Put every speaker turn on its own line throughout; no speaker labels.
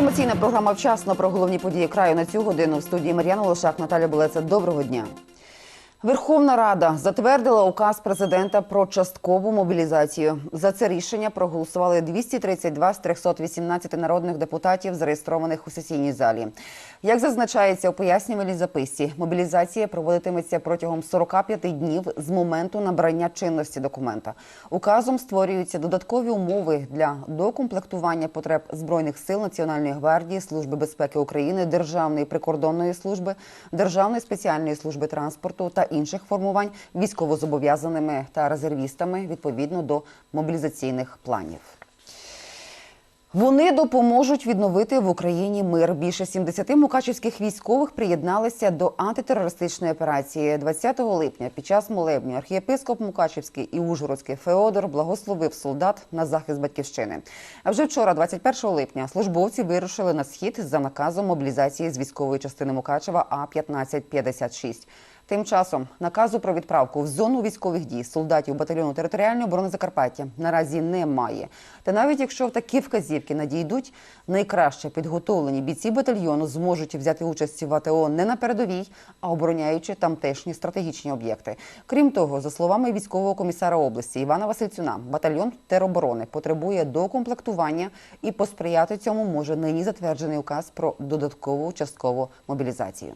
Інформаційна програма вчасно про головні події краю на цю годину в студії Мар'яна Лошак, Наталя Булеца. Доброго дня. Верховна Рада затвердила указ президента про часткову мобілізацію. За це рішення проголосували 232 з 318 народних депутатів, зареєстрованих у сесійній залі. Як зазначається у пояснювальній записці, мобілізація проводитиметься протягом 45 днів з моменту набрання чинності документа. Указом створюються додаткові умови для докомплектування потреб збройних сил Національної гвардії, Служби безпеки України, Державної прикордонної служби, Державної спеціальної служби транспорту та інших формувань військовозобов'язаними та резервістами відповідно до мобілізаційних планів. Вони допоможуть відновити в Україні мир. Більше 70 мукачівських військових приєдналися до антитерористичної операції 20 липня. Під час молебню архієпископ Мукачівський і Ужгородський Феодор благословив солдат на захист батьківщини. А вже вчора, 21 липня, службовці вирушили на схід за наказом мобілізації з військової частини Мукачева А 1556 Тим часом наказу про відправку в зону військових дій солдатів батальйону територіальної оборони Закарпаття наразі немає. Та навіть якщо в такі вказівки надійдуть, найкраще підготовлені бійці батальйону зможуть взяти участь в АТО не на передовій, а обороняючи тамтешні стратегічні об'єкти. Крім того, за словами військового комісара області Івана Васильцюна, батальйон тероборони потребує докомплектування і посприяти цьому може нині затверджений указ про додаткову часткову мобілізацію.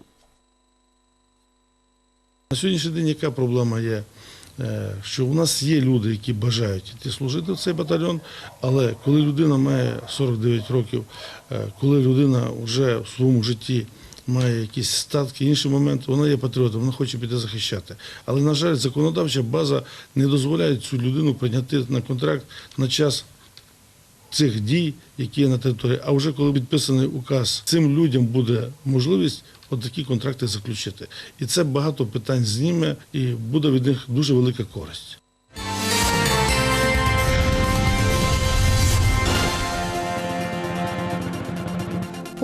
На сьогоднішній день яка проблема є? Е, Що у нас є люди, які бажають йти служити в цей батальйон, але коли людина має 49 років, е, коли людина вже в своєму житті має якісь статки, інші моменти, вона є патріотом, вона хоче піти захищати. Але, на жаль, законодавча база не дозволяє цю людину прийняти на контракт на час цих дій, які є на території. А вже коли підписаний указ, цим людям буде можливість отакі контракти заключити. І це багато питань зніме, і буде від них дуже велика користь.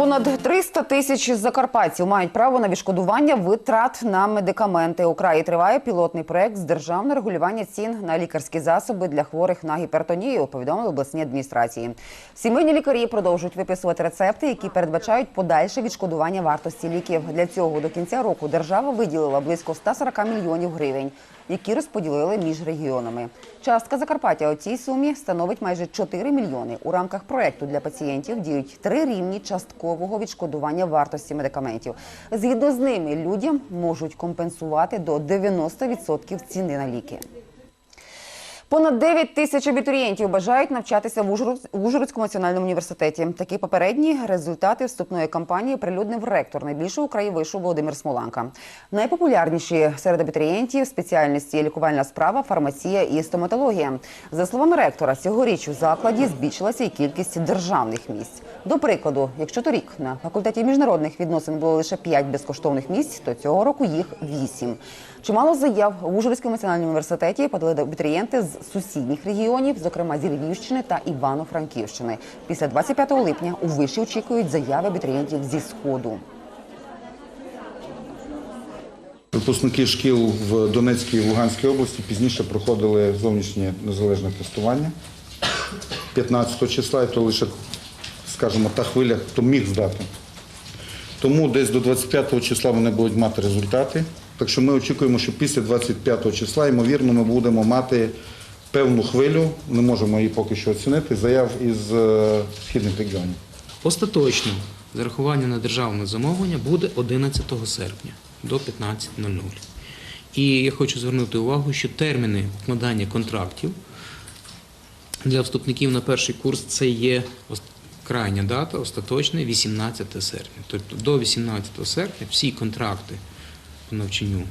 Понад 300 тисяч закарпатців мають право на відшкодування витрат на медикаменти. У краї триває пілотний проект з державного регулювання цін на лікарські засоби для хворих на гіпертонію. Повідомили обласні адміністрації. Сімейні лікарі продовжують виписувати рецепти, які передбачають подальше відшкодування вартості ліків. Для цього до кінця року держава виділила близько 140 мільйонів гривень, які розподілили між регіонами. Частка Закарпаття у цій сумі становить майже 4 мільйони. У рамках проекту для пацієнтів діють три рівні часткового відшкодування вартості медикаментів. Згідно з ними, людям можуть компенсувати до 90% ціни на ліки. Понад 9 тисяч абітурієнтів бажають навчатися в Ужгород- Ужгородському національному університеті. Такі попередні результати вступної кампанії прилюднив ректор найбільшого краї вишу Володимир Смоланка. Найпопулярніші серед абітурієнтів спеціальності лікувальна справа, фармація і стоматологія. За словами ректора, цьогоріч у закладі збільшилася і кількість державних місць. До прикладу, якщо торік на факультеті міжнародних відносин було лише 5 безкоштовних місць, то цього року їх 8. Чимало заяв в Ужгородському національному університеті подали абітурієнти з сусідніх регіонів, зокрема зі Львівщини та Івано-Франківщини. Після 25 липня у виші очікують заяви абітурієнтів зі сходу.
Випускники шкіл в Донецькій і Луганській області пізніше проходили зовнішнє незалежне тестування 15 числа, і то лише, скажімо, та хвиля, хто міг здати. Тому десь до 25 числа вони будуть мати результати. Так що ми очікуємо, що після 25 числа, ймовірно, ми будемо мати певну хвилю, не можемо її поки що оцінити, заяв із е, східних регіонів.
Остаточно зарахування на державне замовлення буде 11 серпня до 15.00. І я хочу звернути увагу, що терміни укладання контрактів для вступників на перший курс це є крайня дата, остаточна 18 серпня. Тобто до 18 серпня всі контракти по навчанню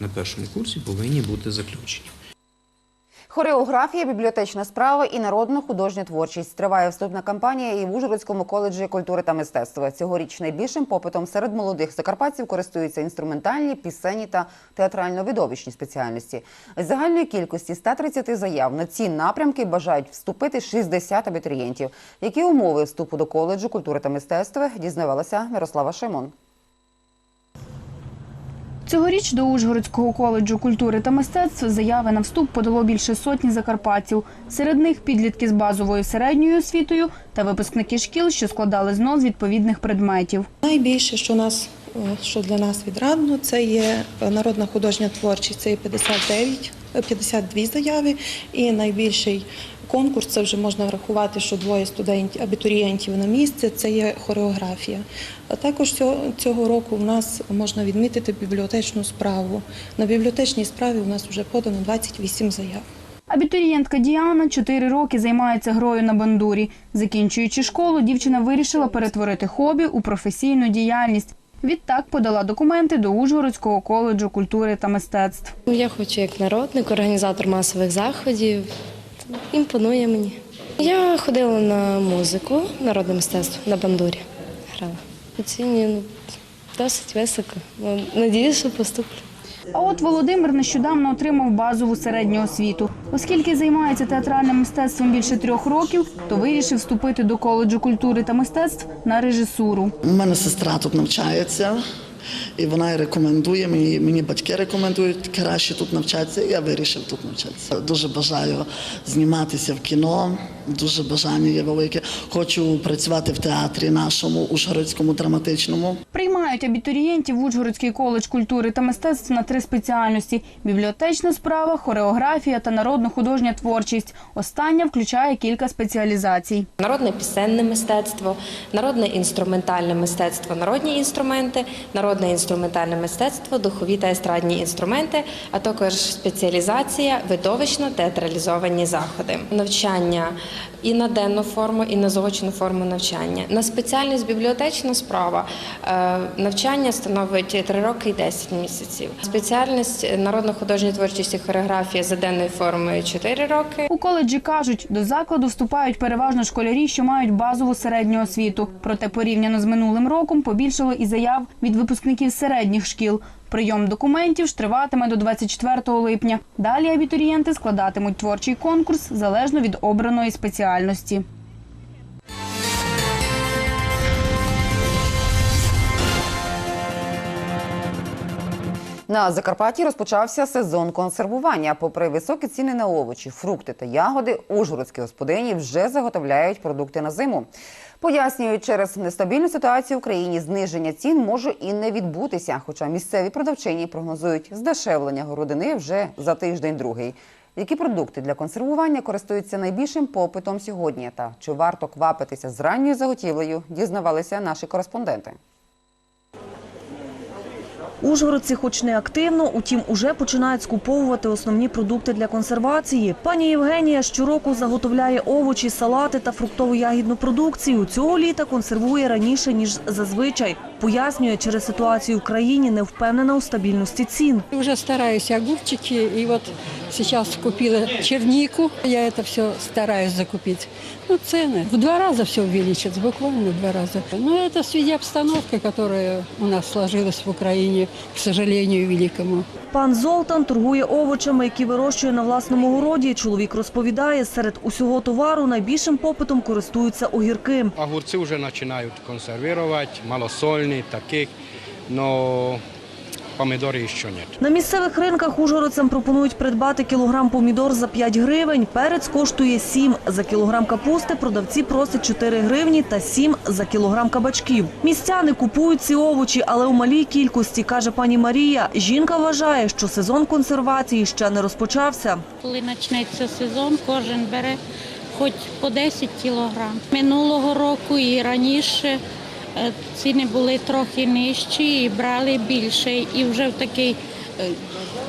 на першому курсі повинні бути заключені.
Хореографія, бібліотечна справа і народно-художня творчість. Триває вступна кампанія і в Ужгородському коледжі культури та мистецтва. Цьогоріч найбільшим попитом серед молодих закарпатців користуються інструментальні, пісенні та театрально-видовищні спеціальності. З загальної кількості 130 заяв на ці напрямки бажають вступити 60 абітурієнтів. Які умови вступу до коледжу культури та мистецтва дізнавалася Мирослава Шимон.
Цьогоріч до Ужгородського коледжу культури та мистецтв заяви на вступ подало більше сотні закарпатців. Серед них підлітки з базовою середньою освітою та випускники шкіл, що складали знос відповідних предметів.
Найбільше, що нас е, що для нас відрадно, це є народна художня творчість. Це є 59, е, 52 заяви. І найбільший конкурс це вже можна врахувати, що двоє студентів, абітурієнтів на місце. Це є хореографія. А також цього, року в нас можна відмітити бібліотечну справу. На бібліотечній справі у нас вже подано 28 заяв.
Абітурієнтка Діана чотири роки займається грою на бандурі. Закінчуючи школу, дівчина вирішила перетворити хобі у професійну діяльність. Відтак подала документи до Ужгородського коледжу культури та мистецтв.
Я хочу як народник, організатор масових заходів. Імпонує мені. Я ходила на музику, народне мистецтво на бандурі. Грала. Оцінюю ну, досить високо. Ну, Надіюсь, що поступлю.
А от Володимир нещодавно отримав базову середню освіту. Оскільки займається театральним мистецтвом більше трьох років, то вирішив вступити до коледжу культури та мистецтв на режисуру.
У мене сестра тут навчається, і вона рекомендує мені, мені батьки рекомендують краще тут навчатися. і Я вирішив тут навчатися. Дуже бажаю зніматися в кіно. Дуже бажання є велике. Хочу працювати в театрі нашому Ужгородському драматичному.
Приймають абітурієнтів в Ужгородський коледж культури та мистецтв на три спеціальності: бібліотечна справа, хореографія та народно-художня творчість. Остання включає кілька спеціалізацій.
Народне пісенне мистецтво, народне інструментальне мистецтво, народні інструменти, народне інструментальне мистецтво, духові та естрадні інструменти, а також спеціалізація, видовищно театралізовані заходи, навчання і на денну форму, і на заочну форму навчання. На спеціальність бібліотечна справа е, навчання становить 3 роки і 10 місяців. Спеціальність народно-художня творчість і хореографія за денною формою 4 роки.
У коледжі кажуть, до закладу вступають переважно школярі, що мають базову середню освіту. Проте порівняно з минулим роком побільшало і заяв від випускників середніх шкіл. Прийом документів ж триватиме до 24 липня. Далі абітурієнти складатимуть творчий конкурс залежно від обраної спеціальності.
На Закарпатті розпочався сезон консервування. Попри високі ціни на овочі, фрукти та ягоди, ужгородські господині вже заготовляють продукти на зиму. Пояснюють, через нестабільну ситуацію в країні зниження цін може і не відбутися. Хоча місцеві продавчині прогнозують здешевлення городини вже за тиждень-другий. Які продукти для консервування користуються найбільшим попитом сьогодні? Та чи варто квапитися з ранньою заготівлею? Дізнавалися наші кореспонденти.
Ужгородці, хоч не активно, утім, уже починають скуповувати основні продукти для консервації. Пані Євгенія щороку заготовляє овочі, салати та фруктово-ягідну продукцію. Цього літа консервує раніше ніж зазвичай. Пояснює, через ситуацію в країні не впевнена у стабільності цін.
Вже стараюся огурчики, і вот сейчас купила чернику, я это все стараюсь закупить. Ну, цены в два раза все увеличится, буквально в два раза. Но это в связи обстановки, которая у нас сложилась в Украине, к сожалению, великому.
Пан Золтан торгує овочами, які вирощує на власному городі. Чоловік розповідає, серед усього товару найбільшим попитом користуються огірки.
Огурцы уже начинают консервировать, малосольные, таких, но помидоры еще нет.
На місцевих ринках ужгородцям пропонують придбати кілограм помідор за 5 гривень. Перець коштує 7. За кілограм капусти продавці просять 4 гривні та 7 за кілограм кабачків. Містяни купують ці овочі, але у малій кількості, каже пані Марія. Жінка вважає, що сезон консервації ще не розпочався.
Коли почнеться сезон, кожен бере хоч по 10 кілограм. Минулого року і раніше ціни були трохи нижчі і брали більше. І вже в такий, е,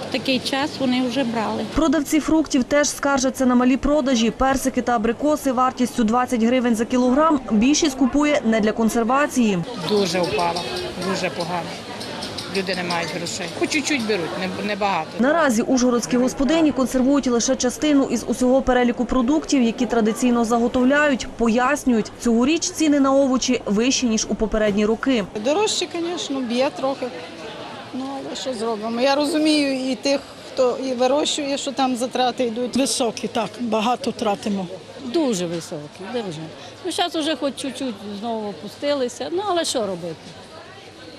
в такий час вони вже брали.
Продавці фруктів теж скаржаться на малі продажі. Персики та абрикоси вартістю 20 гривень за кілограм. Більшість купує не для консервації.
Дуже впала, дуже погано. Люди не мають грошей. По чуть-чуть беруть, не, не багато.
Наразі ужгородські господині консервують лише частину із усього переліку продуктів, які традиційно заготовляють. Пояснюють, цьогоріч ціни на овочі вищі, ніж у попередні роки.
Дорожче, звісно, б'є трохи. Ну, але що зробимо? Я розумію і тих, хто і вирощує, що там затрати йдуть.
Високі, так, багато тратимо.
Дуже високі, дуже. Ну, зараз вже хоч чуть-чуть знову опустилися, ну але що робити?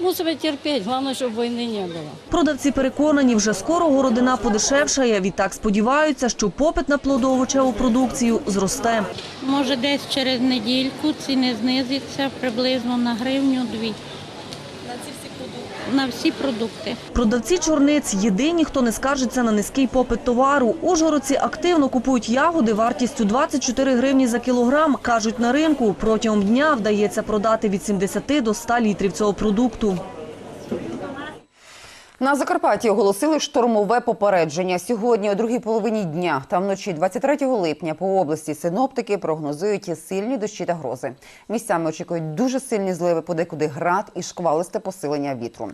Мусимо терпіти, головне, щоб війни не було.
Продавці переконані, вже скоро городина подешевшає. Відтак сподіваються, що попит на плодоовочеву продукцію зросте.
Може, десь через недільку ціни знизяться приблизно на гривню дві. На ці всі продукти? На всі продукти.
Продавці чорниць єдині, хто не скаржиться на низький попит товару. Ужгородці активно купують ягоди вартістю 24 гривні за кілограм. Кажуть, на ринку протягом дня вдається продати від 70 до 100 літрів цього продукту.
На Закарпатті оголосили штормове попередження. Сьогодні, о другій половині дня та вночі 23 липня по області синоптики прогнозують сильні дощі та грози. Місцями очікують дуже сильні зливи, подекуди град і шквалисте посилення вітру.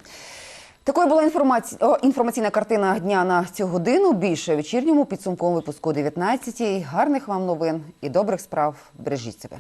Такою була інформаці... інформаційна картина дня на цю годину. Більше в вечірньому підсумковому випуску о 19-й. Гарних вам новин і добрих справ. Бережіть себе.